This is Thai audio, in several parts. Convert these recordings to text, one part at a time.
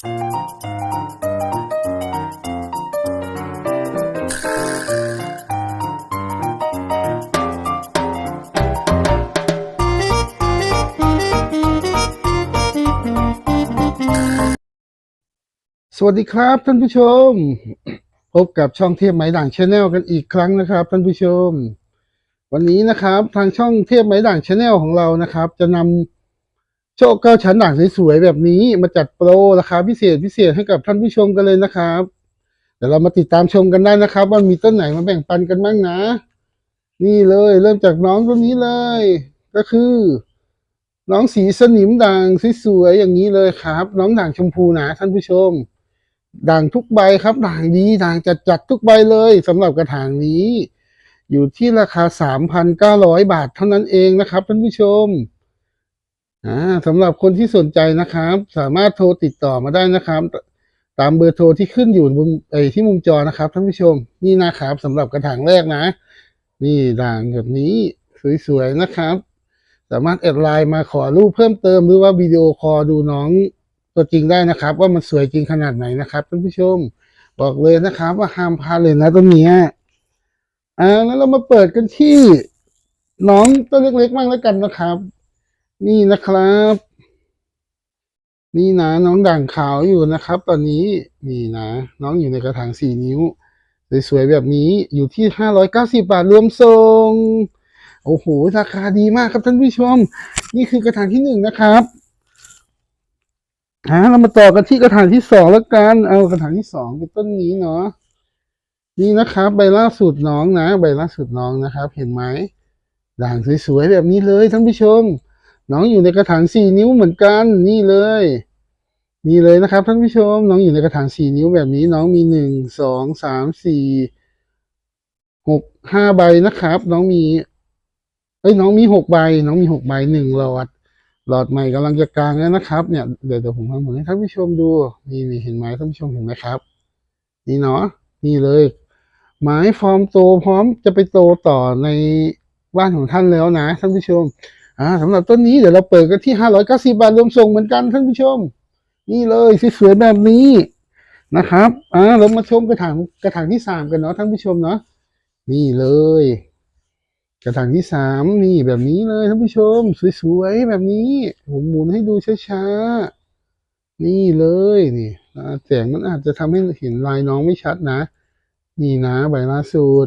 สวัสดีครับท่านผู้ชม พบกับช่องเทพไหมด่างชาแนลกันอีกครั้งนะครับ ท่านผู้ชม วันนี้นะครับทางช่องเทพไหมด่างชาแนลของเรานะครับ จะนำ โชคเก้าชั้นด่างสวยๆแบบนี้มาจัดโปรราคาพิเศษพิเศษให้กับท่านผู้ชมกันเลยนะครับ เดี๋ยวเรามาติดตามชมกันได้นะครับ ว่ามีต้นไหนมาแบ่งปันกันบ้างนะ นี่เลยเริ่มจากน้องต้นนี้เลย ก็คือ น้องสีสนิมด่างสวยๆอย่างนี้เลยครับ น้องด่างชมพูนะท่านผู้ชม ด่างทุกใบครับ ด่างดีด่างจัดจัดๆทุกใบเลยสำหรับกระถางนี้ อยู่ที่ราคาสามพันเก้าร้อยบาทเท่านั้นเองนะครับท่านผู้ชม อ่าสำหรับคนที่สนใจนะครับ สามารถโทรติดต่อมาได้นะครับ ตามเบอร์โทรที่ขึ้นอยู่มุมไอ้ที่มุมจอนะครับท่านผู้ชมนี่นะครับสำหรับกระถางแรกนะ นี่ด่างแบบนี้สวยๆนะครับ สามารถแอดไลน์มาขอรูปเพิ่มเติมหรือว่าวิดีโอคอลดูน้องตัวจริงได้นะครับ ว่ามันสวยจริงขนาดไหนนะครับท่านผู้ชม บอกเลยนะครับ ว่าห้ามพลาดเลยนะต้นเนี้ยอ่าแล้วเรามาเปิดกันที่น้องต้นเล็กๆบ้างแล้วกันนะครับ นี่นะครับ นี่นะน้องด่างขาวอยู่นะครับ ตอนนี้นี่นะ น้องอยู่ในกระถางสี่นิ้ว สวยๆแบบนี้อยู่ที่ห้าร้อยเก้าสิบาทรวมส่งโอ้โหราคาดีมากครับท่านผู้ชม นี่คือกระถางที่หนึ่งนะครับอ่าเรามาต่อกันที่กระถางที่สองแล้วกัน เอากระถางที่สองเป็นต้นนี้เนาะนี่นะครับ ใบล่าสุดน้องนะ ใบล่าสุดน้องนะครับ เห็นไหมด่างสวยๆแบบนี้เลยท่านผู้ชม น้องอยู่ในกระถางสี่นิ้วเหมือนกันนี่เลย นี่เลยนะครับท่านผู้ชม น้องอยู่ในกระถางสี่นิ้วแบบนี้ น้องมีหนึ่งสองสามสี่หกห้าใบนะครับ น้องมีเอ้ยน้องมีหกใบ น้องมีหกใบหนึ่งหลอด หลอดใหม่กำลังจะกลางแล้วนะครับ เนี่ยเดี๋ยวเดี๋ยวผมทำผมให้ท่านผู้ชมดูนี่นี่เห็นไหมท่านผู้ชมเห็นไหมครับ นี่เนาะนี่เลยไม้ฟอร์มโตพร้อมจะไปโตต่อในบ้านของท่านแล้วนะท่านผู้ชม อ่าสำหรับต้นนี้เดี๋ยวเราเปิดกันที่ห้าร้อยเก้าสิบาทรวมส่งเหมือนกันท่านผู้ชม นี่เลยสวยๆแบบนี้นะครับอ่าเรามาชมกระถางกระถางที่สามกันเนาะท่านผู้ชมเนาะนี่เลย กระถางที่สามนี่แบบนี้เลยท่านผู้ชม สวยๆแบบนี้ผมหมุนให้ดูช้าๆนี่เลยนี่แสงมันอาจจะทำให้เห็นลายน้องไม่ชัดนะ นี่นะใบล่าสุด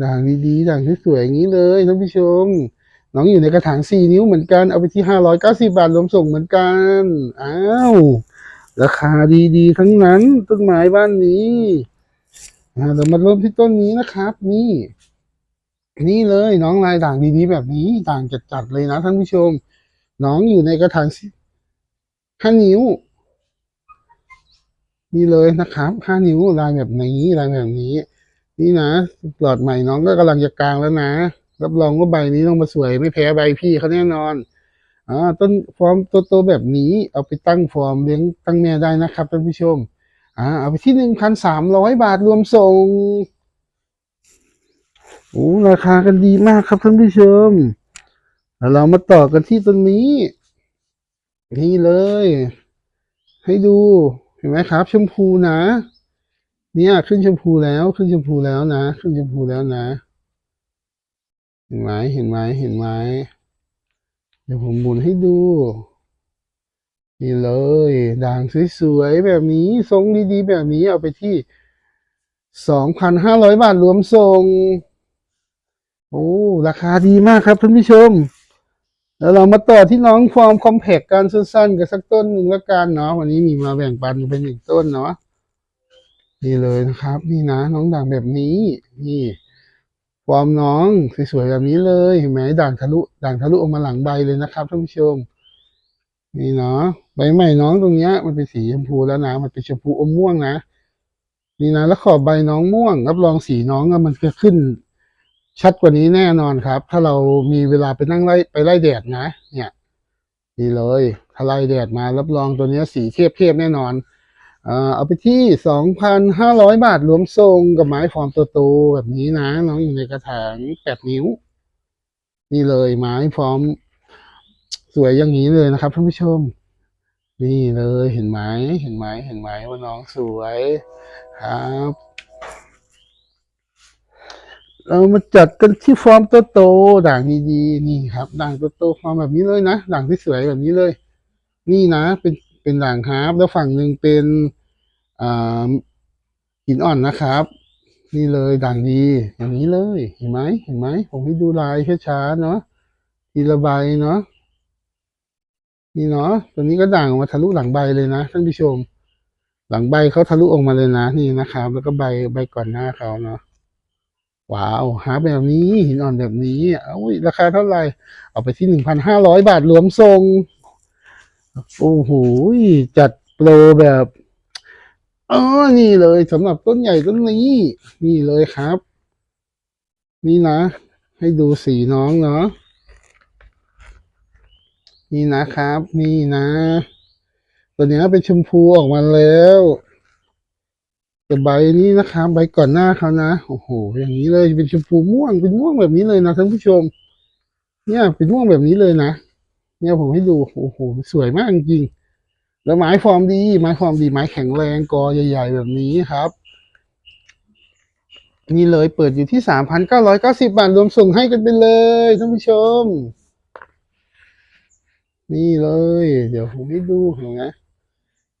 ด่างดีๆด่างสวยๆอย่างนี้เลยท่านผู้ชม น้องอยู่ในกระถางสี่นิ้วเหมือนกัน เอาไปที่ห้าร้อยเก้าสิบาทรวมส่งเหมือนกัน อ้าว ราคาดีๆ ทั้งนั้นต้นไม้บ้านนี้อ่าเรามาเริ่มที่ต้นนี้นะครับ นี่ นี่เลยน้องลายด่างดีๆแบบนี้ด่างจัดๆเลยนะท่านผู้ชม น้องอยู่ในกระถางห้านิ้วนี่เลยนะครับห้านิ้วลายแบบนี้ลายแบบนี้ นี่นะหลอดใหม่น้องก็กำลังจะกลางแล้วนะรับรองว่าใบนี้ต้องมาสวยไม่แพ้ใบพี่เขาแน่นอนอ่าต้นฟอร์มโตๆแบบนี้เอาไปตั้งฟอร์มเลี้ยงตั้งแม่ได้นะครับท่านผู้ชมอ่าเอาไปที่หนึ่งพันสามร้อยบาทรวมส่งโอ้ราคากันดีมากครับท่านผู้ชมแล้วเรามาต่อกันที่ต้นนี้ นี่เลย ให้ดูเห็นไหมครับ ชมพูนะ เนี่ยขึ้นชมพูแล้วขึ้นชมพูแล้วนะ ขึ้นชมพูแล้วนะ เห็นไหมเห็นไหมเห็นไหมเดี๋ยวผมหมุนให้ดูนี่เลยด่างสวยๆแบบนี้ทรงดีๆแบบนี้เอาไปที่สองพันห้าร้อยบาทรวมส่งโอ้ราคาดีมากครับท่านผู้ชม แล้วเรามาต่อที่น้องฟอร์มคอมแพกกันสั้นๆกับสักต้นหนึ่งแล้วกันเนาะวันนี้มีมาแบ่งปันเป็นหนึ่งต้นเนาะ นี่เลยนะครับ นี่นะน้องด่างแบบนี้ นี่ฟอร์มน้องสวยๆแบบนี้เลยเห็นไหมด่างทะลุด่างทะลุออกมาหลังใบเลยนะครับท่านผู้ชม นี่เนาะใบใหม่น้องตรงเนี้ย มันเป็นสีชมพูแล้วนะมันเป็นชมพูอมม่วงนะนี่นะแล้วขอบใบน้องม่วง รับรองสีน้องมันจะขึ้น ชัดกว่านี้แน่นอนครับ ถ้าเรามีเวลาไปนั่งไล่ไปไล่แดดนะ เนี่ยนี่เลยถ้าไล่แดดมารับรองตัวเนี้ยสีเทียบเทียบแน่นอน เอาไปที่สองพันห้าร้อยบาทรวมทรงกับไม้ฟอร์มตัวโตแบบนี้นะ น้องอยู่ในกระถางแปดนิ้ว นี่เลยไม้ฟอร์มสวยอย่างนี้เลยนะครับท่านผู้ชม นี่เลยเห็นไหมเห็นไหมเห็นไหมว่าน้องสวยครับเรามาจัดกันที่ฟอร์มโตๆด่างดีๆนี่ครับด่างโตๆฟอร์มแบบนี้เลยนะด่างที่สวยแบบนี้เลย นี่นะ เป็น เป็นด่างฮาร์ปแล้วฝั่งหนึ่งเป็นอ่าหินอ่อนนะครับ นี่เลยด่างดีอย่างนี้เลยเห็นไหมเห็นไหมผมให้ดูลายช้าๆเนาะทีละใบเนาะนี่เนาะตัวนี้ก็ด่างออกมาทะลุหลังใบเลยนะท่านผู้ชม หลังใบเขาทะลุออกมาเลยนะนี่นะครับ แล้วก็ใบใบก่อนหน้าเขาเนาะว้าวหาแบบนี้หินอ่อนแบบนี้ เอาอุ๊ยราคาเท่าไหร่ เอาไปที่หนึ่งพันห้าร้อยบาทรวมทรง โอ้โหจัดโปรแบบอ๋อนี่เลยสำหรับต้นใหญ่ต้นนี้ นี่เลยครับ นี่นะ ให้ดูสีน้องเนาะนี่นะครับ นี่นะ ตัวเนี้ยเป็นชมพูออกมาแล้วแต่ใบนี้นะครับใบก่อนหน้าเขานะโอ้โห อย่างนี้เลยเป็นชมพูม่วงเป็นม่วงแบบนี้เลยนะท่านผู้ชม เนี่ยเป็นม่วงแบบนี้เลยนะ เนี่ยผมให้ดูโอ้โหสวยมากจริงแล้วไม้ฟอร์มดี ไม้ฟอร์มดีไม้แข็งแรงกอใหญ่ ๆ แบบนี้ครับ นี่เลยเปิดอยู่ที่สามพันเก้าร้อยเก้าสิบาทรวมส่งให้กันไปเลยท่านผู้ชม นี่เลย เดี๋ยวผมให้ดูเห็นไหม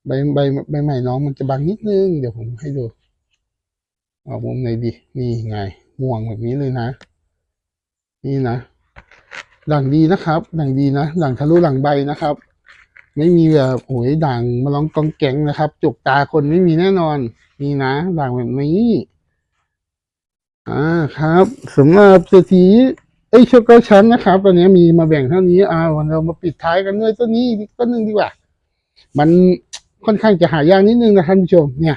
ใบใบใบใหม่น้องมันจะบางนิดนึง เดี๋ยวผมให้ดูออกมุมไหนดี นี่ไงม่วงแบบนี้เลยนะ นี่นะ ด่างดีนะครับด่างดีนะด่างทะลุหลังใบนะครับ ไม่มีแบบโอ้ยด่างมาลองกองแกงนะครับจุกตาคนไม่มีแน่นอนนี่นะด่างแบบนี้อ่าครับสำหรับเศรษฐีเอ้ยโชคเก้าชั้นนะครับตอนนี้มีมาแบ่งเท่านี้อ่าวันเรามาปิดท้ายกันด้วยต้นนี้ต้นหนึ่งดีกว่า มันค่อนข้างจะหายากนิดนึงนะท่านผู้ชมเนี่ย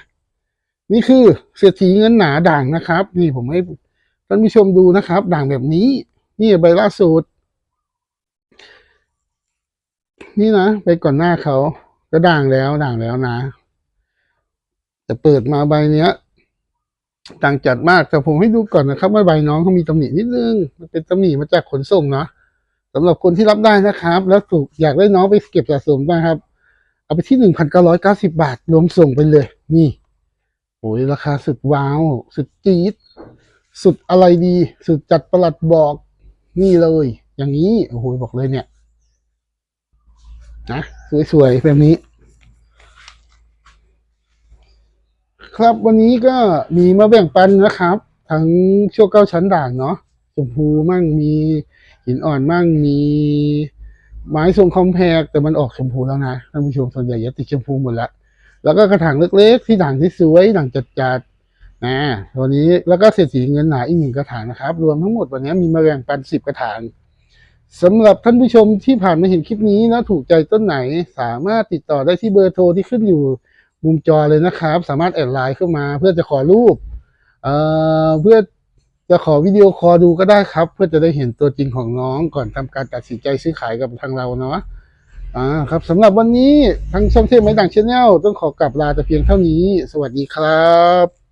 นี่คือเศรษฐีเงินหนาด่างนะครับ นี่ผมให้ท่านผู้ชมดูนะครับ ด่างแบบนี้ นี่ใบล่าสุด นี่นะใบก่อนหน้าเขาก็ด่างแล้วด่างแล้วนะ แต่เปิดมาใบเนี้ยต่างจัดมากแต่ผมให้ดูก่อนนะครับ ว่าใบน้องเขามีตำหนินิดนึงมันเป็นตำหนิมาจากขนส่งเนาะสำหรับคนที่รับได้นะครับ แล้วถูกอยากได้น้องไปเก็บสะสมนะครับ เอาไปที่หนึ่งพันเก้าร้อยเก้าสิบาท รวมส่งไปเลย นี่โอ้ยราคาสุดว้าว สุดจี๊ดสุดอะไรดี สุดจัดประหลัดบอก นี่เลย อย่างนี้โอ้โหบอกเลยเนี่ย นะสวยๆแบบนี้ ครับวันนี้ก็มีมาแบ่งปันนะครับ ทั้งชั่วเก้าชั้นด่างเนาะชมพูมั่งมีหินอ่อนมั่งมีไม้ทรงคอมแพกแต่มันออกชมพูแล้วนะท่านผู้ชมส่วนใหญ่จะติดชมพูหมดละแล้วก็กระถางเล็กๆ ที่ด่างที่สวยด่างจัดๆนะวันนี้แล้วก็เศรษฐีเงินหนาอีกหนึ่งกระถางนะครับ รวมทั้งหมดวันนี้มีมาแบ่งปันสิบกระถาง สำหรับท่านผู้ชมที่ผ่านมาเห็นคลิปนี้แล้วถูกใจต้นไหนสามารถติดต่อได้ที่เบอร์โทรที่ขึ้นอยู่มุมจอเลยนะครับ สามารถแอดไลน์เข้ามา เพื่อจะขอรูปเอ่อเพื่อจะขอวิดีโอคอลดูก็ได้ครับ เพื่อจะได้เห็นตัวจริงของน้องก่อนทำการตัดสินใจซื้อขายกับทางเราเนาะอ่าครับสำหรับวันนี้ทางช่องเทพไม้ด่างชาแนลต้องขอกลับลาแต่เพียงเท่านี้ สวัสดีครับ